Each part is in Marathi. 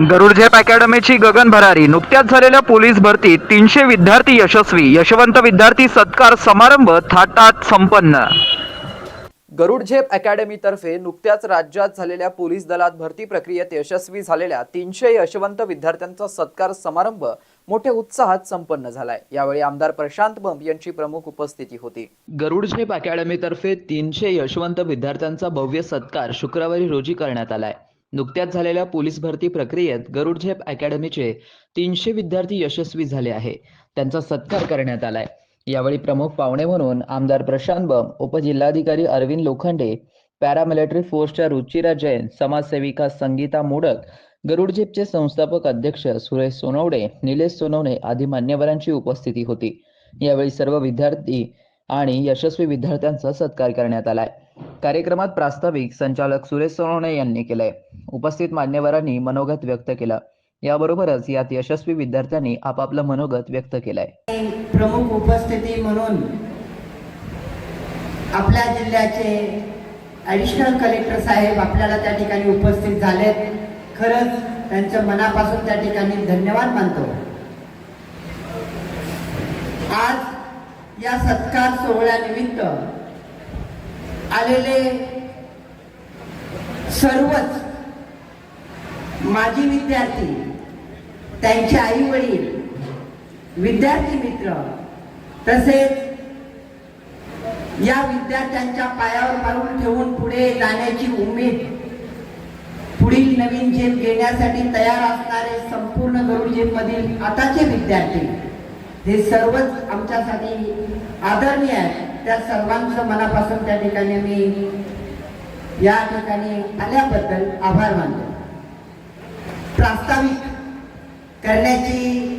गरुड झेप अकॅडमीची गगन भरारी. नुकत्याच झालेल्या पोलीस भरतीत तीनशे विद्यार्थी यशस्वी. यशवंत विद्यार्थी सत्कार समारंभ थाटात संपन्न. गरुड झेप अकॅडमीतर्फे नुकत्याच राज्यात झालेल्या पोलीस दलात भरती प्रक्रियेत यशस्वी झालेल्या तीनशे यशवंत विद्यार्थ्यांचा सत्कार समारंभ मोठ्या उत्साहात संपन्न झालाय. यावेळी आमदार प्रशांत बंब यांची प्रमुख उपस्थिती होती. गरुड झेप अकॅडमीतर्फे तीनशे यशवंत विद्यार्थ्यांचा भव्य सत्कार शुक्रवारी रोजी करण्यात आलाय. नुकत्याच झालेल्या पोलीस भरती प्रक्रियेत गरुड झेप अकॅडमीचे तीनशे विद्यार्थी यशस्वी झाले आहे. त्यांचा सत्कार करण्यात आलाय. यावेळी प्रमुख पाहुणे म्हणून आमदार प्रशांत बम उपजिल्हाधिकारी अरविंद लोखंडे पॅरामिलिटरी फोर्सच्या रुचिरा जैन समाजसेविका संगीता मोडक गरुडझेपचे संस्थापक अध्यक्ष सुरेश सोनवडे निलेश सोनवणे आदी मान्यवरांची उपस्थिती होती. यावेळी सर्व विद्यार्थी आणि यशस्वी विद्यार्थ्यांचा सत्कार करण्यात आलाय. कार्यक्रमात प्रास्ताविक संचालक सुरेश सोनवणे यांनी केलंय. उपस्थित मान्यवरांनी मनोगत व्यक्त केलं. याबरोबरच यात यशस्वी विद्यार्थ्यांनी आपापलं मनोगत व्यक्त केलंय. प्रमुख उपस्थिती म्हणून आपल्या जिल्ह्याचे ॲडिशनल कलेक्टर साहेब आपल्याला त्या ठिकाणी उपस्थित झालेत. खरंच त्यांचं मनापासून त्या ठिकाणी धन्यवाद मानतो. आज या सत्कार सोहळ्यानिमित्त आलेले सर्वच माजी विद्यार्थी त्यांचे आई वडील विद्यार्थी मित्र तसेच या विद्यार्थ्यांच्या पायावर पाऊल ठेवून पुढे जाण्याची उमेद पुढील नवीन झेप घेण्यासाठी तयार असणारे संपूर्ण गरुड झेप मधील आताचे विद्यार्थी हे सर्वच आमच्यासाठी आदरणीय आहेत. त्या सर्वांचं मनापासून त्या ठिकाणी मी या ठिकाणी आल्याबद्दल आभार मानतो. प्रास्ताविक करण्याची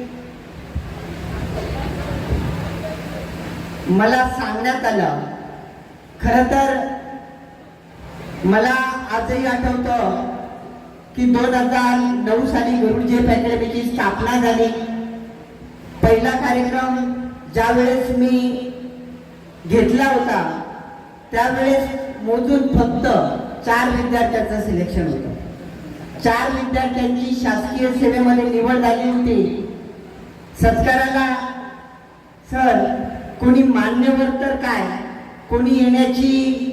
मला सांगण्यात आलं. खर तर मला आजही आठवतं की दोन हजार नऊ साली गुरुजी झेप अकॅडमीची स्थापना झाली. पहिला कार्यक्रम ज्यावेळेस मी घेतला होता. त्यावेळेस मोजून फक्त चार विद्यार्थ्यांचं सिलेक्शन होतं. चार विद्यार्थ्यांची शासकीय सेवेमध्ये निवड झाली होती. सत्काराला सर कोणी मान्यवर तर काय? कोणी येण्याची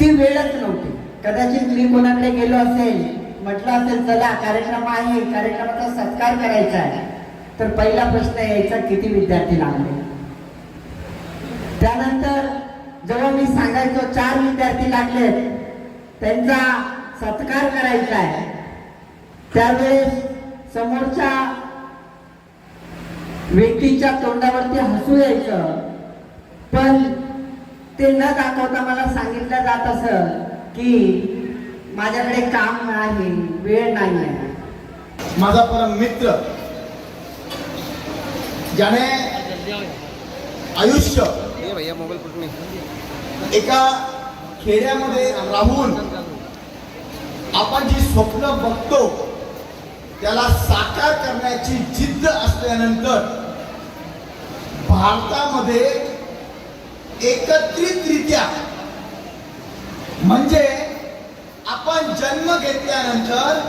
ती वेळच नव्हती. कदाचित मी कोणाकडे गेलो असेल म्हटलं असेल चला कार्यक्रम आहे कार्यक्रमाचा सत्कार करायचा आहे. तर पहिला प्रश्न यायचा किती विद्यार्थी लागले? त्यानंतर जेव्हा मी सांगायचो चार विद्यार्थी लागले त्यांचा सत्कार करायचा आहे. त्यावेळेस समोरच्या व्यक्तीच्या तोंडावरती हसू यायचं. पण ते न दाखवता मला सांगितलं जात असं की माझ्याकडे काम नाही वेळ नाही आहे. माझा परम मित्र ज्याने आयुष्य एका खेड्यामध्ये राहून आपण जी स्वप्न बघतो त्याला साकार करण्याची जिद्द असल्यानंतर भारतामध्ये एकत्रितरित्या म्हणजे आपण जन्म घेतल्यानंतर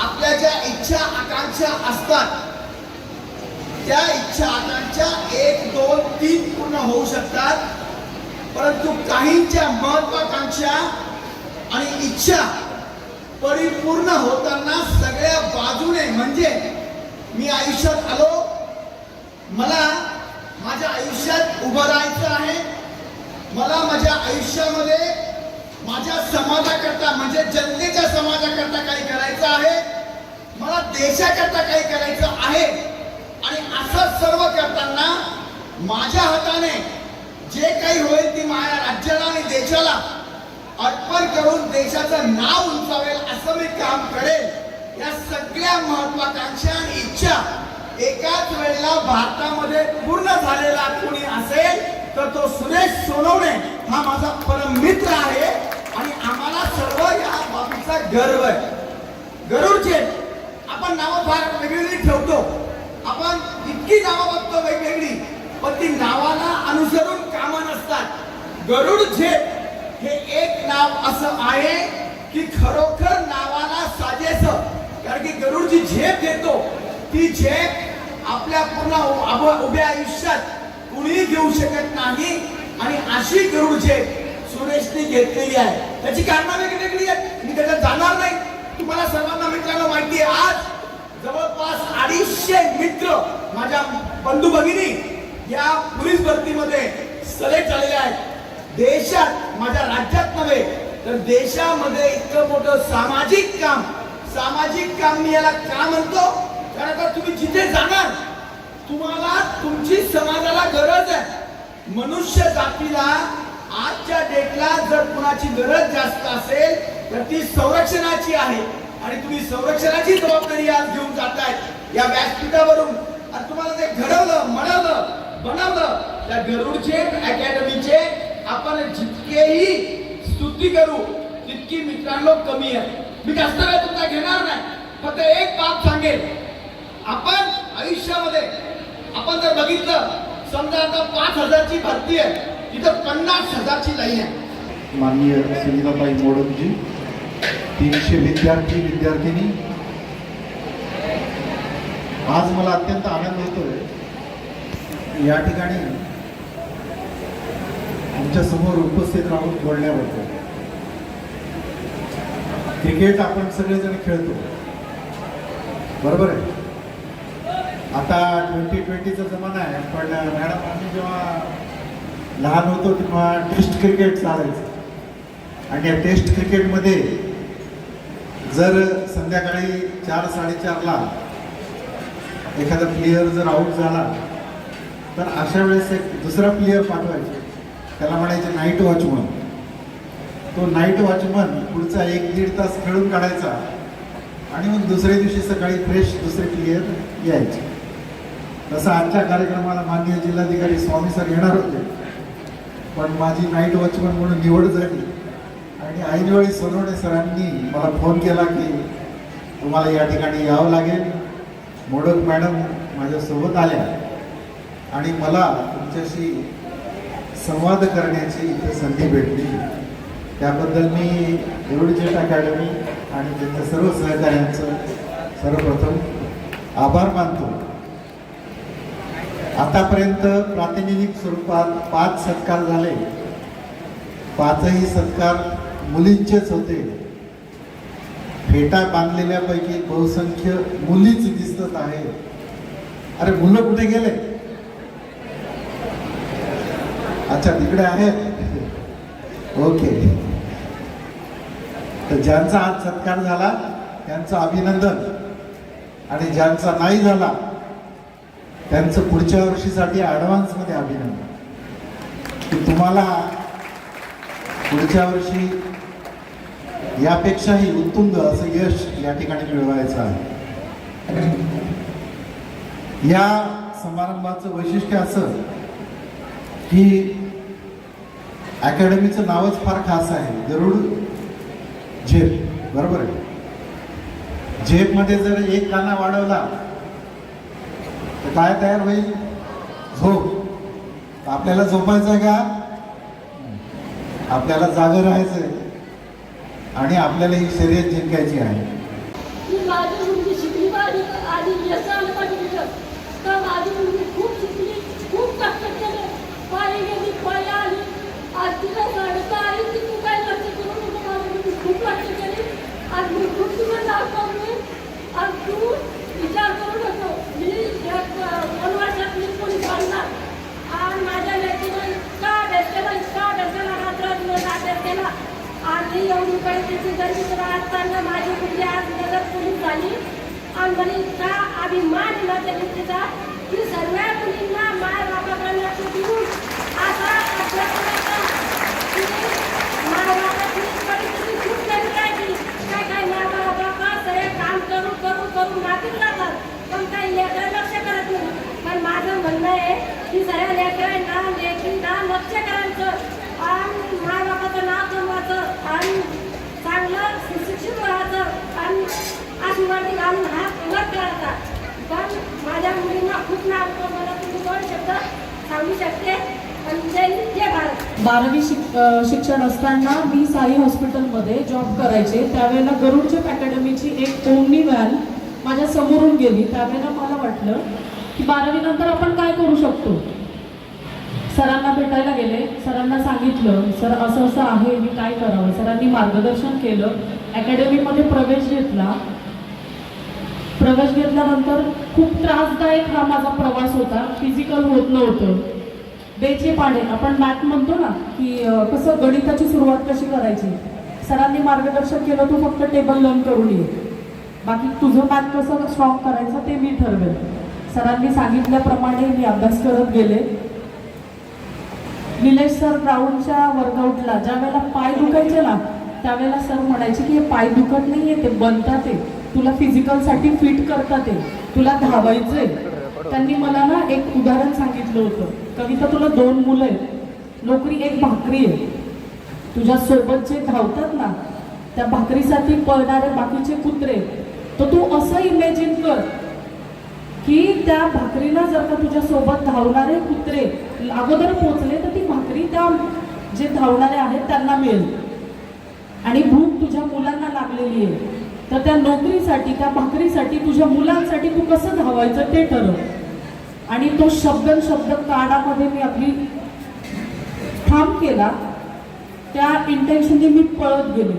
आपल्या ज्या इच्छा आकांक्षा असतात त्या इच्छा आकांक्षा एक दोन तीन पूर्ण होऊ शकतात. परंतु काहींच्या महत्वाकांक्षा आणि इच्छा परिपूर्ण होताना सगळ्या बाजूने म्हणजे मी आयुष्यात आलो. मला माझ्या आयुष्यात उभं राहायचं आहे. मला माझ्या आयुष्यामध्ये माझ्या समाजाकरता म्हणजे जनतेच्या समाजाकरता काही करायचं आहे. मला देशाकरता काही करायचं आहे आणि असं सर्व करताना माझ्या हाताने जे काही होईल ती माझ्या राज्याला आणि देशाला अर्पण करून देशाचं नाव उंचावेल असं मी काम करेल. या सगळ्या महत्वाकांक्षा आणि इच्छा एकाच वेळेला भारतामध्ये पूर्ण झालेला कोणी असेल तर तो सुरेश सोनवणे हा माझा परम मित्र आहे आणि आम्हाला सर्व या बाबीचा गर्व आहे. गरुडचे आपण नावं फार वेगवेगळी ठेवतो. आपण इतकी नावं बघतो वेगवेगळी. पण ती नावाला अनुसरून काम नसतात. गरुड झेप हे एक नाव असं आहे की खरोखर नावाला साजेस. जी झेप घेतो ती झेप आपल्या पूर्ण उभ्या आयुष्यात कुणीही घेऊ शकत नाही. आणि अशी गरुड झेप सुरेशने घेतलेली आहे. त्याची कारणं वेगळी वेगळी आहेत. मी त्याच्यात जाणार नाही. तुम्हाला सर्वांना मित्रांनो माहिती आहे आज जवळपास अडीचशे मित्र माझ्या बंधू भगिनी या पोलीस भरतीमध्ये सिलेक्ट झालेले आहेत. देशात माझ्या राज्यात नव्हे तर देशामध्ये इतकं मोठं सामाजिक काम सामाजिक काम मी याला का म्हणतो? कारण का तुम्ही जिथे जाणार तुम्हाला तुमची समाजाला गरज आहे. मनुष्य जातीला आजच्या डेटला जर कुणाची गरज जास्त असेल तर ती संरक्षणाची आहे. आणि तुम्ही संरक्षणाची जबाबदारी आज घेऊन जाताय. या व्यासपीठावरून. आणि तुम्हाला ते घडवलं म्हणवलं बनवलं. त्या गरुडचे अकॅडमीचे आपण जितकेही स्तुती करू तितकी मित्रांनो कमी आहे. मी जास्त वेळ तुमचा घेणार नाही फक्त एक बाब सांगेल आपण आयुष्यामध्ये आपण जर बघितलं समजा आता पाच हजारची भरती आहे तिथं पन्नास हजारची नाही आहे. माननीय सुनीताताई मोडकजी तीनशे विद्यार्थी विद्यार्थिनी आज मला अत्यंत आनंद होतोय. या ठिकाणी आमच्यासमोर उपस्थित राहून बोलण्याबद्दल क्रिकेट आपण सगळेजण खेळतो. बरोबर आहे? आता ट्वेंटी ट्वेंटीचा जमाना आहे पण मॅडम आम्ही जेव्हा लहान होतो तेव्हा टेस्ट क्रिकेट चालायचं. आणि या टेस्ट क्रिकेटमध्ये जर संध्याकाळी चार साडेचारला एखादा प्लेयर जर आऊट झाला तर अशा वेळेस एक दुसरा प्लेयर पाठवायचे. त्याला म्हणायचे नाईट वॉचमन तो नाईट वॉचमन पुढचा एक दीड तास खेळून काढायचा. आणि मग दुसऱ्या दिवशी सकाळी फ्रेश दुसरे प्लेयर यायचे. तसं आजच्या कार्यक्रमाला माननीय जिल्हाधिकारी स्वामी सर येणार होते. पण माझी नाईट वॉचमन म्हणून निवड झाली. आणि ऐनवेळी सोनवणे सरांनी मला फोन केला की तुम्हाला या ठिकाणी यावं लागेल. मोडक मॅडम माझ्यासोबत आल्या. आणि मला तुमच्याशी संवाद करण्याची इथे संधी भेटली. त्याबद्दल मी गरुडजेट अकॅडमी आणि त्यांच्या सर्व सहकाऱ्यांचं सर्वप्रथम आभार मानतो. आतापर्यंत प्रातिनिधिक स्वरूपात पाच सत्कार झाले. पाचही सत्कार मुलींचेच होते. फेटा बांधलेल्यापैकी बहुसंख्य मुलीच दिसत आहे अरे मुलं कुठे गेले? अच्छा तिकडे आहेत ओके. तर ज्यांचा आज सत्कार झाला त्यांचं अभिनंदन. आणि ज्यांचा नाही झाला त्यांचं पुढच्या वर्षीसाठी ॲडव्हान्समध्ये अभिनंदन. की तुम्हाला पुढच्या वर्षी यापेक्षाही उत्तुंग असं यश या ठिकाणी मिळवायचं आहे. या समारंभाचं वैशिष्ट्य असं की अकॅडमीचं नावच फार खास आहे. गरुड झेप. बरोबर आहे? झेपमध्ये जर एक काना वाढवला तर काय तयार होईल? झोप. आपल्याला झोपायचं आहे का? आपल्याला जागं राहायचंय आणि आपल्याला ही शर्यत जिंकायची आहे. माझी मुलगी शिकली आधी यश आलं पाहिजे तिथं तर माझी मुलगी खूप शिकली खूप कष्ट केले पायी गेली पायी आली आज तिला सांगता आली की तू काय लक्ष करू नको माझी मुलगी खूप लक्ष केली आज मी खूप तुला दाखवतो मी आज तू विचार करू नको मी एक दोन वर्षात मी पोलीस बनणार आणि माझ्या लेकीनं इतका भेटलेला इतका भेटलेला रात्र दिवस आदर केला आणि एवढी परिस्थिती गरजेचं असताना माझी मुलगी आज नगर पोलीस झाली. आणि मला इतका अभिमान दिला त्या गोष्टीचा की सर्व मुलींना माय बाबाकडे लक्ष देऊन आता काय काम पण लक्ष करत पण माझं म्हणणं आहे की सगळ्या लेकरांना लेखींना लक्ष करायचं माय बाबाचं नाव कमवायचं आणि चांगलं सुशिक्षित व्हायचं आणि आशीर्वादी घालून हा वर करायचा पण माझ्या मुलींना खूप नाव मला तुम्ही दोन शब्द सांगू शकते. आणि जय बारावी शिक शिक्षण असताना मी साई हॉस्पिटलमध्ये जॉब करायचे. त्यावेळेला गरुडचेप अकॅडमीची एक ओमनी व्हॅन माझ्या समोरून गेली. त्यावेळेला मला वाटलं की बारावीनंतर आपण काय करू शकतो? सरांना भेटायला गेले. सरांना सांगितलं सर असं असं आहे मी काय करावं? सरांनी मार्गदर्शन केलं. अकॅडमीमध्ये प्रवेश घेतला. प्रवेश घेतल्यानंतर खूप त्रासदायक हा माझा प्रवास होता. फिजिकल होत नव्हतं. बेचे पाडे. आपण मॅथ म्हणतो ना की कसं गणिताची सुरुवात कशी करायची? सरांनी मार्गदर्शन केलं तू फक्त टेबल लर्न करून ये. बाकी तुझं मॅथ कसं स्ट्रॉंग करायचं ते मी ठरवेल. सरांनी सांगितल्याप्रमाणे मी अभ्यास करत गेले. निलेश सर ग्राउंडच्या वर्कआउटला ज्या वेळेला पाय दुखायचे ना त्यावेळेला सर म्हणायचे की हे पाय दुखत नाहीये ते बनतात ते तुला फिजिकलसाठी फिट करतात ते तुला धावायचंय. त्यांनी मला ना एक उदाहरण सांगितलं होतं. कविता तुला दोन मुलं आहेत. नोकरी एक भाकरी आहे. तुझ्या सोबत जे धावतात ना त्या भाकरीसाठी पळणारे बाकीचे कुत्रे तर तू असं इमॅजिन कर. की त्या भाकरीला जर का तुझ्या सोबत धावणारे कुत्रे अगोदर पोचले तर ती भाकरी त्या जे धावणारे आहेत त्यांना मिळेल. आणि भूक तुझ्या मुलांना लागलेली आहे. तर त्या नोकरीसाठी त्या भाकरीसाठी तुझ्या मुलांसाठी तू कसं धावायचं ते ठरव. आणि तो शब्द शब्द काळामध्ये मी आपली ठाम केला. त्या इंटेन्शनने मी पळत गेले.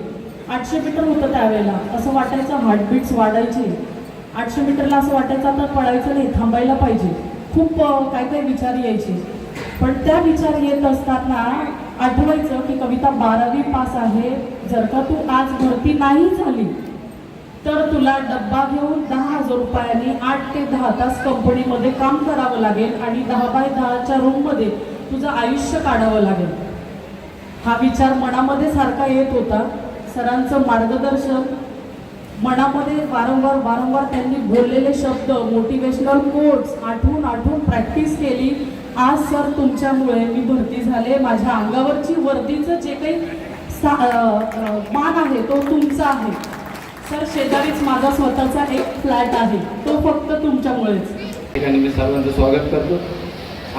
आठशे मीटर होतं त्यावेळेला. असं वाटायचं हार्टबीट्स वाढायची. आठशे मीटरला असं वाटायचं आता पळायचं नाही थांबायला पाहिजे. खूप काही काय काय विचार यायचे. पण त्या विचार येत असताना आठवायचं की कविता बारावी पास आहे. जर का तू आज भरती नाही झाली तर तुला डब्बा घेऊन दहा हजार रुपयांनी आठ ते दहा तास कंपनीमध्ये काम करावं लागेल आणि दहा बाय दहाच्या रूममध्ये तुझं आयुष्य काढावं लागेल. हा विचार मनामध्ये सारखा येत होता. सरांचं मार्गदर्शन मनामध्ये वारंवार वारंवार त्यांनी बोललेले शब्द मोटिवेशनल कोट्स आठवून आठवून प्रॅक्टिस केली. आज सर तुमच्यामुळे मी भरती झाले. माझ्या अंगावरची वर्दीचं जे काही सा- मान आहे तो तुमचा आहे. सर शेजारीच माझा स्वतःचा एक फ्लॅट आहे. तो फक्त तुमच्यामुळेच. ठिकाणी मी सर्वांचं स्वागत करतो.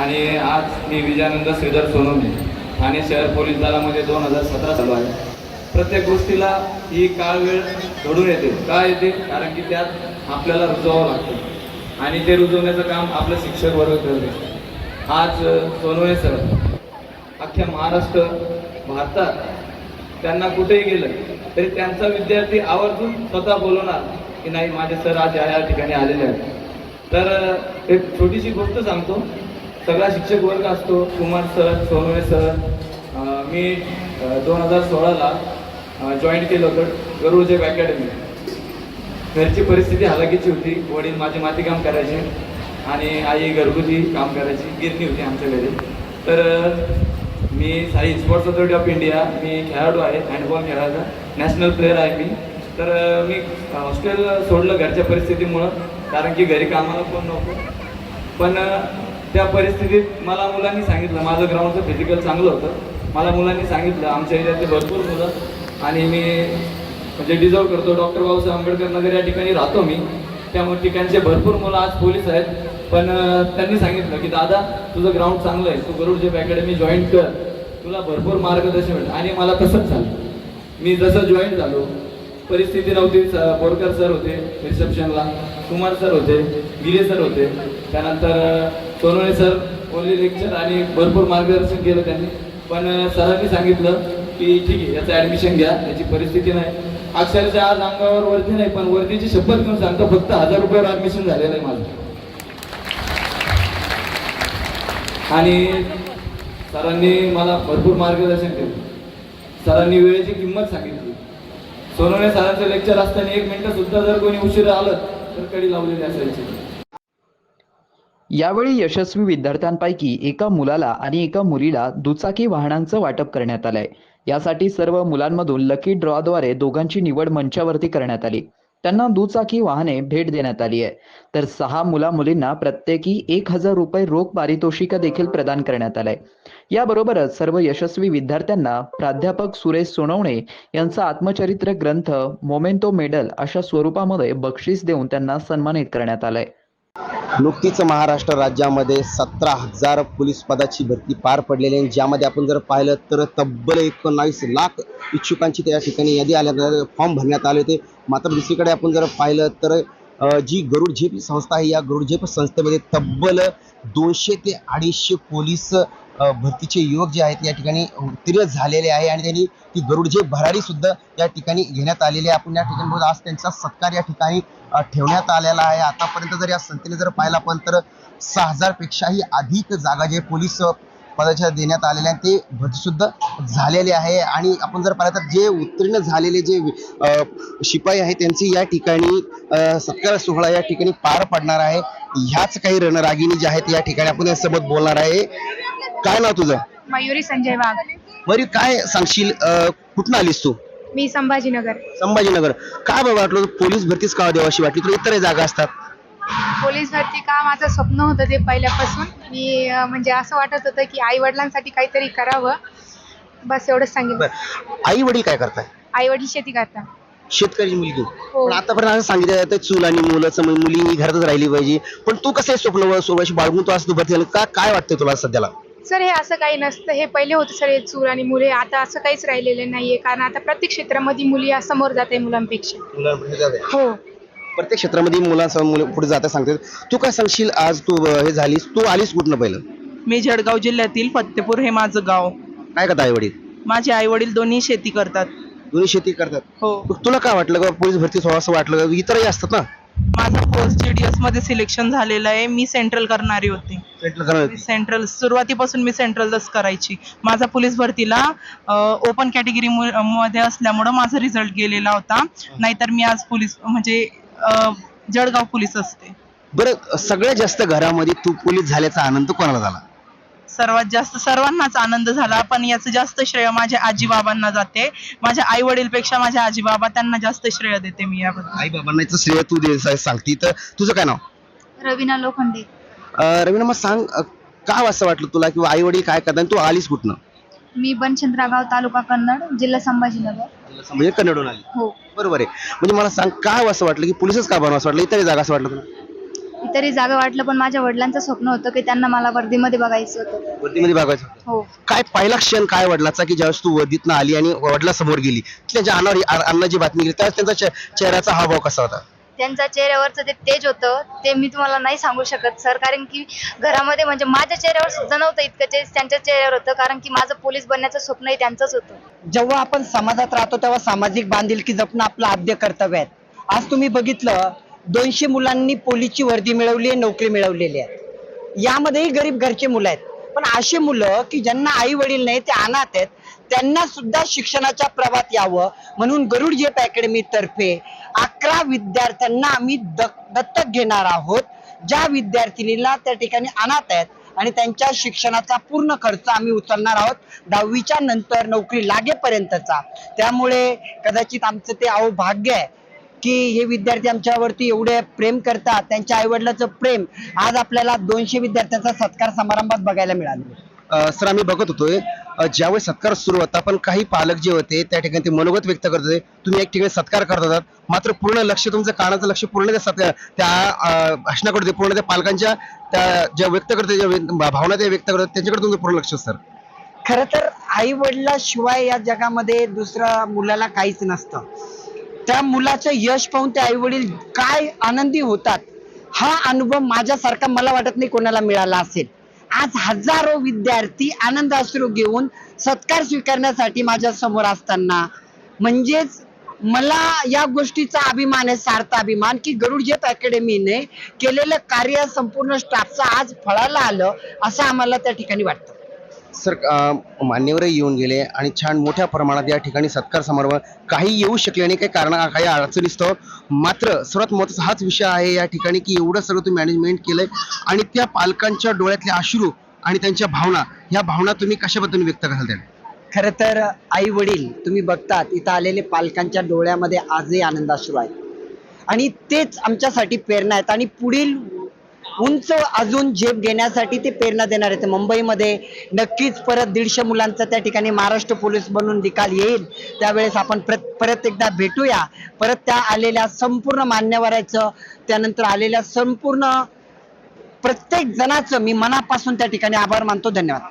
आणि आज मी विजयानंद श्रीधर सोनवणे ठाणे शहर पोलीस दलामध्ये दोन हजार सतरा चालू आहे. प्रत्येक गोष्टीला ही काळ वेळ घडून येते. का येते कारण की त्यात आपल्याला रुजवावं लागतं. आणि ते रुजवण्याचं काम आपलं शिक्षक वर्ग करते. आज सोनवे सोनवणे सर अख्ख्या महाराष्ट्र भारतात त्यांना कुठेही गेलं तरी त्यांचा विद्यार्थी आवर्जून स्वतः बोलवणार की नाही माझे सर आज या या ठिकाणी आलेले आहेत. तर एक छोटीशी गोष्ट सांगतो. सगळा शिक्षक वर्ग असतो. कुमार सर सोनवणे सर मी दोन हजार सोळाला जॉईन केलं होतं गरुड जेब अकॅडमी घरची परिस्थिती हलाखीची होती. वडील माझे मातीकाम करायचे आणि आई घरगुती काम करायची. गिरणी होती आमच्या घरी. तर मी SAI sports authority of India मी खेळाडू आहे हँडबॉल खेळायचा नॅशनल प्लेअर आहे मी. तर मी हॉस्टेल सोडलं घरच्या परिस्थितीमुळं कारण की घरी कामाला कोण नको पण त्या परिस्थितीत मला मुलांनी सांगितलं माझं ग्राउंडचं फिजिकल चांगलं होतं. मला मुलांनी सांगितलं आमच्या एरियातले भरपूर मुलं आणि मी म्हणजे डिझर्व करतो. डॉक्टर बाबासाहेब आंबेडकर नगर या ठिकाणी राहतो मी. त्यामुळे ठिकाणचे भरपूर मुलं आज पोलीस आहेत. पण त्यांनी सांगितलं की दादा तुझं ग्राउंड चांगलं आहे. तू गरुड जेप अकॅडमी जॉईन कर. तुला भरपूर मार्गदर्शन मिळेल आणि मला तसंच झालं. मी जसं जॉईन झालो परिस्थिती नव्हती बोरकर सर होते रिसेप्शनला कुमार सर होते गिरे सर होते. त्यानंतर सोनवणे सर ओनली लेक्चर आणि भरपूर मार्गदर्शन केलं त्यांनी. पण सरांनी सांगितलं की ठीक आहे याचं ॲडमिशन घ्या याची परिस्थिती नाही. अक्षरशः आज अंगावर वर्दी नाही पण वर्दीची शपथ घेऊन सांगतो फक्त हजार रुपयावर ॲडमिशन झालेलं आहे माझं. आणि सरांनी मला भरपूर मार्गदर्शन केलं. सरांनी वेळेची किंमत सांगितली. सोनवणे सरांचं लेक्चर असताना एक मिनिटं सुद्धा जर कोणी उशीर आलं तर कडी लावलेली असायची. यावेळी यशस्वी विद्यार्थ्यांपैकी एका मुलाला आणि एका मुलीला दुचाकी वाहनांचं वाटप करण्यात आलंय. यासाठी सर्व मुलांमधून लकी ड्रॉद्वारे दोघांची निवड मंचावरती करण्यात आली. त्यांना दुचाकी वाहने भेट देण्यात आली आहे. तर सहा मुला मुलींना प्रत्येकी एक हजार रुपये रोख पारितोषिक देखील प्रदान करण्यात आलंय. याबरोबरच सर्व यशस्वी विद्यार्थ्यांना प्राध्यापक सुरेश सोनवणे यांचा आत्मचरित्र ग्रंथ मोमेंटो मेडल अशा स्वरूपामध्ये बक्षीस देऊन त्यांना सन्मानित करण्यात आलंय. नुकतीच महाराष्ट्र राज्यामध्ये सतरा हजार पोलीस पदाची भरती पार पडलेली आहे. ज्यामध्ये आपण जर पाहिलं तर तब्बल एकोणावीस लाख इच्छुकांची त्या ठिकाणी यादी आल्या फॉर्म भरण्यात आले होते. मात्र दुसरीकडे आपण जर पाहिलं तर जी गरुड झेप संस्था आहे या गरुड झेप संस्थेमध्ये तब्बल दोनशे ते अडीचशे पोलीस भरतीचे युवक जे आहेत या ठिकाणी उत्तीर्ण झालेले आहे आणि त्यांनी ती गरुड भरारी सुद्धा या ठिकाणी घेण्यात आलेली आहे. आपण या ठिकाणी आज त्यांचा सत्कार या ठिकाणी ठेवण्यात आलेला आहे. आतापर्यंत जर या संख्येने जर पाहिलं आपण तर सहा हजार पेक्षाही अधिक जागा जे पोलीस पदाच्या देण्यात आलेल्या आहेत ते भरतीसुद्धा झालेले आहे. आणि आपण जर पाहिलं तर जे उत्तीर्ण झालेले जे शिपाई आहेत त्यांची या ठिकाणी सत्कार सोहळा या ठिकाणी पार पडणार आहे. ह्याच काही रणरागिणी ज्या आहेत या ठिकाणी आपण यासोबत बोलणार आहे. काय नाव तुझं? मयुरी संजय वाघ. बरी काय सांगशील अ, कुठनं आलीस तू? मी संभाजीनगर. संभाजीनगर. काय बाबा वाटलं पोलीस भरतीच का द्यावाशी वाटली? तुला इतर जागा असतात. पोलीस भरती का माझं स्वप्न होतं ते पहिल्यापासून. मी अं, म्हणजे असं वाटत होतं की आई वडिलांसाठी काहीतरी करावं. बस एवढंच सांगेल आई वडील काय करताय? आई वडील शेती करतात. शेतकरी मुलगी. हो. पण आतापर्यंत असं सांगितलं जातं चूल आणि मुलाचं म्हणजे मुली ही घरातच राहिली पाहिजे. पण तू कसं हे स्वप्न सोबत बाळगून तू असं तू भरती झाली? का काय वाटतंय तुला सध्याला? सर हे असं काही नसतं. हे पहिले होतं सर हे चूर आणि मुले. आता असं काहीच राहिलेलं नाहीये. कारण आता प्रत्येक क्षेत्रामध्ये मुली या समोर जात आहे मुलांपेक्षा हो. प्रत्येक क्षेत्रामध्ये मुलांसह मुलं पुढे जाता सांगते तू काय सांगशील आज तू अं, हे झालीस? तू आलीस कुठनं पहिलं? मी जळगाव जिल्ह्यातील फत्तेपूर हे माझं गाव. काय करता आई वडील माझे आई वडील दोन्ही शेती करतात. दोन्ही शेती करतात. हो. मग तुला काय वाटलं का पोलीस भरती व्हावं असं वाटलं का इतरही असतात ना? माझं पोस्ट जीडीएसमध्ये सिलेक्शन झालेलं आहे. मी सेंट्रल करणारी होती. सेटल करणार मी सेंट्रल सुरुवातीपासून मी सेंट्रलच करायची. माझा पोलीस भरतीला ओपन कॅटेगरी मध्ये असल्यामुळं माझा रिझल्ट गेलेला होता. नाहीतर मी आज पोलीस म्हणजे अं, जळगाव पोलीस असते. बरं सगळ्यात जास्त घरामध्ये तू पोलीस झाल्याचा आनंद कोणाला झाला? सर्वात जास्त सर्वांनाच आनंद झाला. पण याचं जास्त श्रेय माझ्या आजी बाबांना जाते. माझ्या आई वडील पेक्षा माझ्या आजी बाबा त्यांना जास्त श्रेय देते मी याबद्दल. आई बाबांना याचं श्रेय तू दे सांगती. तर तुझं काय नाव? रवीना लोखंडे. अं, रवीना मग सांग अं, का असं वाटलं तुला किंवा आई वडील काय करतात तू आलीस कुठनं? मी बनचंद्रागाव तालुका कन्नड जिल्हा संभाजीनगर. म्हणजे कन्नडून आली. हो. बरोबर आहे. म्हणजे मला सांग काय असं वाटलं की पोलीसच का बनवा असं वाटलं? इतर जागा असं वाटलं तुला? इतरही जागा वाटलं पण माझ्या वडिलांचं स्वप्न होतं की त्यांना मला वर्दीमध्ये बघायचं होतं. वर्दीमध्ये भागायचं होतं. हो. काय पहिला क्षण काय वडिलाचा की ज्यावेळेस तू वर्दीतनं आली आणि वडिला समोर गेली त्यांच्या अन्नावर अन्नाची बातमी गेली त्यावेळेस त्यांचा चे- चेहऱ्याचा हावभाव कसा होता? त्यांच्या चेहऱ्यावरचं ते तेज होतं ते मी तुम्हाला नाही सांगू शकत सर. कारण की घरामध्ये म्हणजे माझ्या चेहऱ्यावर सुद्धा नव्हतं इतकं तेज त्यांच्या चेहऱ्यावर होतं कारण की माझं पोलीस बनण्याचं स्वप्नही त्यांचंच होतं. जेव्हा आपण समाजात राहतो तेव्हा सामाजिक बांधिलकी जपणं आपलं आद्य कर्तव्य आहे. आज तुम्ही बघितलं दोनशे मुलांनी पोलीसची वर्दी मिळवली आहे नोकरी मिळवलेली आहे. यामध्येही गरीब घरचे मुलं आहेत. पण अशी मुलं की ज्यांना आई वडील नाही ते अनाथ आहेत त्यांना सुद्धा शिक्षणाच्या प्रवाहात यावं म्हणून गरुड जेप अकॅडमी तर्फे अकरा विद्यार्थ्यांना आम्ही दत्तक घेणार आहोत. ज्या विद्यार्थिनीला त्या ठिकाणी अनाथ आहेत आणि त्यांच्या शिक्षणाचा पूर्ण खर्च आम्ही उचलणार आहोत. दहावीच्या नंतर नोकरी लागेपर्यंतचा. त्यामुळे कदाचित आमचं ते अहो भाग्य आहे. की हे विद्यार्थी आमच्यावरती एवढे प्रेम करतात त्यांच्या आईवडिलाचं प्रेम आज आपल्याला दोनशे विद्यार्थ्यांचा सत्कार समारंभात बघायला मिळालं. सर आम्ही बघत होतोय ज्यावेळेस सत्कार सुरू होता पण काही पालक जे होते त्या ठिकाणी ते मनोगत व्यक्त करत होते. तुम्ही एक ठिकाणी सत्कार करत होतात. मात्र पूर्ण लक्ष तुमचं कानाचं लक्ष पूर्ण त्या सत्कार त्या भाषणाकडे पूर्ण त्या पालकांच्या त्या ज्या व्यक्त करते ज्या भावना त्या व्यक्त करतात त्यांच्याकडे तुमचं पूर्ण लक्ष सर. खर तर आई वडिलाशिवाय या जगामध्ये दुसऱ्या मुलाला काहीच नसतं. त्या मुलाचं यश पाहून ते आई वडील काय आनंदी होतात हा अनुभव माझ्यासारखा मला वाटत नाही कोणाला मिळाला असेल. आज हजारो विद्यार्थी आनंद अश्रू घेऊन सत्कार स्वीकारण्यासाठी माझ्यासमोर असताना म्हणजेच मला या गोष्टीचा अभिमान आहे सार्थ अभिमान की गरुडजेप अकॅडमीने केलेलं कार्य संपूर्ण स्टाफचं आज फळाला आलं असं आम्हाला त्या ठिकाणी वाटतं. सर मान्यवरही येऊन गेले आणि छान मोठ्या प्रमाणात या ठिकाणी सत्कार समारंभ काही येऊ शकले आणि काही कारण काही अडचणीस्तव मात्र सर्वात महत्त्वाचा हाच विषय आहे या ठिकाणी की एवढं सगळं तुम्ही मॅनेजमेंट केलंय आणि त्या पालकांच्या डोळ्यातले अश्रू आणि त्यांच्या भावना ह्या भावना तुम्ही कशा पद्धतीने व्यक्त कराल त्या खरं तर आई वडील तुम्ही बघतात इथं आलेले पालकांच्या डोळ्यामध्ये आजही आनंदाश्रू आहेत. आणि तेच आमच्यासाठी प्रेरणा आहेत. आणि पुढील उंच अजून झेप घेण्यासाठी ते प्रेरणा देणार आहेत. मुंबईमध्ये नक्कीच परत दीडशे मुलांचा त्या ठिकाणी महाराष्ट्र पोलीस बनून निकाल येईल. त्यावेळेस आपण परत परत एकदा भेटूया. परत त्या आलेल्या संपूर्ण मान्यवराचं त्यानंतर आलेल्या संपूर्ण प्रत्येक जणाचं मी मनापासून त्या ठिकाणी आभार मानतो. धन्यवाद.